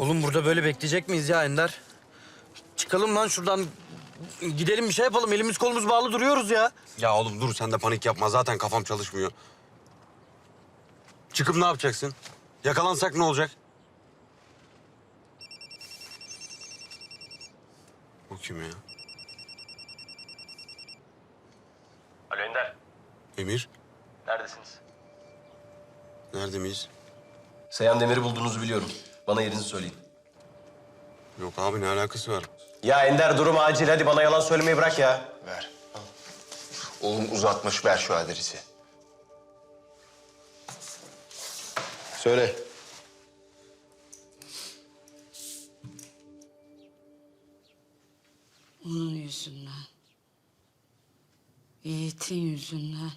Oğlum burada böyle bekleyecek miyiz ya Ender? Çıkalım lan şuradan. Gidelim bir şey yapalım. Elimiz kolumuz bağlı duruyoruz ya. Ya oğlum dur sen de panik yapma. Zaten kafam çalışmıyor. Çıkıp ne yapacaksın? Yakalansak ne olacak? Bu kim ya? Alo Ender, Emir? neredesiniz? Nerede miyiz? Seyhan Demir'i bulduğunuzu biliyorum. Bana yerinizi söyleyin. Yok abi ne alakası var? Ya Ender durum acil. Hadi bana yalan söylemeyi bırak ya. Ver. Al. Oğlum uzatmış ver şu adresi. Söyle. Onun yüzünden. Yiğit'in yüzünden.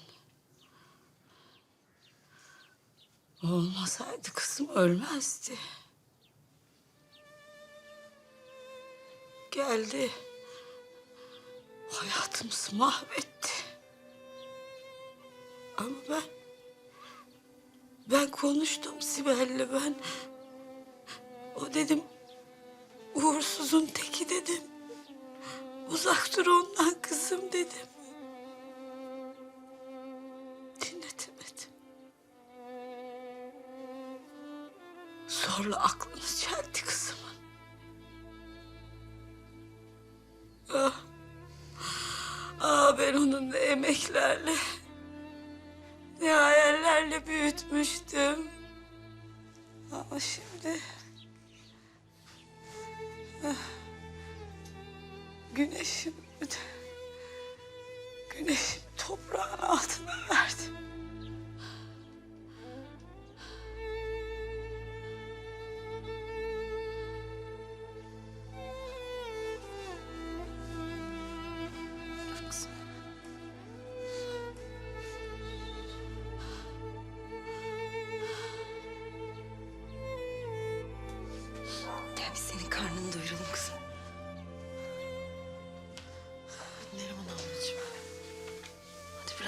Olmasaydı kızım ölmezdi. Geldi. Hayatımızı mahvetti. Ama ben... Ben konuştum Sibel'le ben. O dedim... Uğursuzun teki dedim. Uzak dur ondan kızım dedim. Dinletemedim. Zorla aklını çeldi kızımın. Ah. Ah ben onu ne emeklerle, ne hayallerle büyütmüştüm. Ama şimdi... Güneşim, güneşim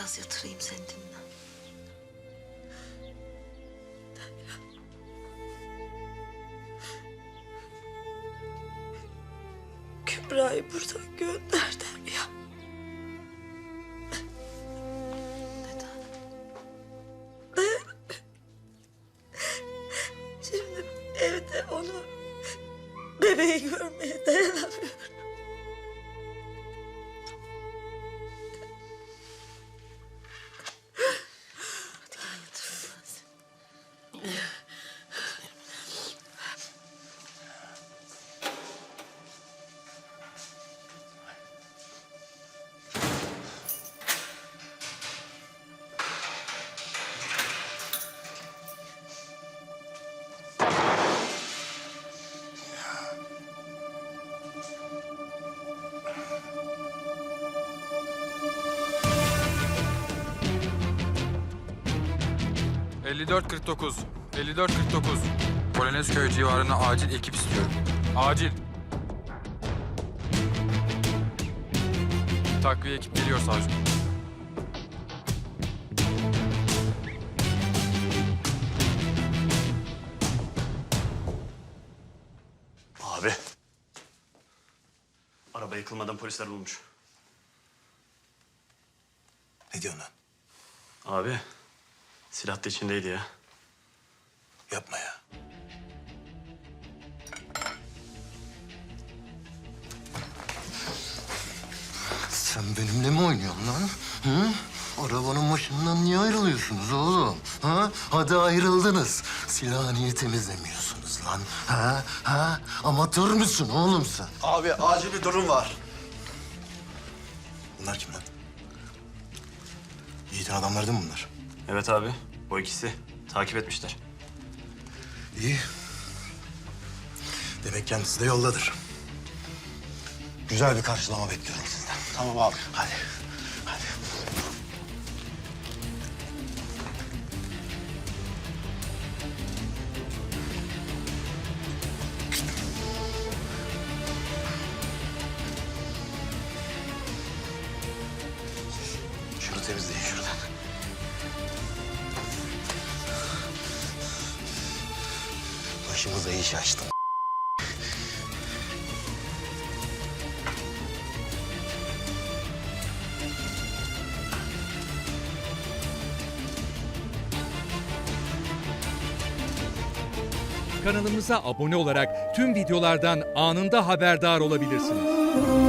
biraz yatırayım seni dinle. Kübra'yı buradan gönder ...54-49. 54-49. Polonezköy civarına acil ekip istiyorum. Acil. Takviye ekip geliyor savcım. Abi. Araba yıkılmadan polisler bulmuş. Ne diyorsun lan? Abi. Silah da içindeydi ya. Yapma ya. Sen benimle mi oynuyorsun lan? Hı? Arabanın başından niye ayrılıyorsunuz oğlum? Ha? Hadi ayrıldınız. Silahı niye temizlemiyorsunuz lan? Ha? Ha? Amatör müsün oğlum sen? Abi acil bir durum var. Bunlar kim lan? Yiğit'in adamları değil mi bunlar? Evet abi. O ikisi. Takip etmişler. İyi. Demek kendisi de yoldadır. Güzel bir karşılama bekliyorum sizden. Tamam abi. Hadi. Hadi. Şunu temizleyin şuradan. başımıza iş açtın. Kanalımıza abone olarak tüm videolardan anında haberdar olabilirsiniz.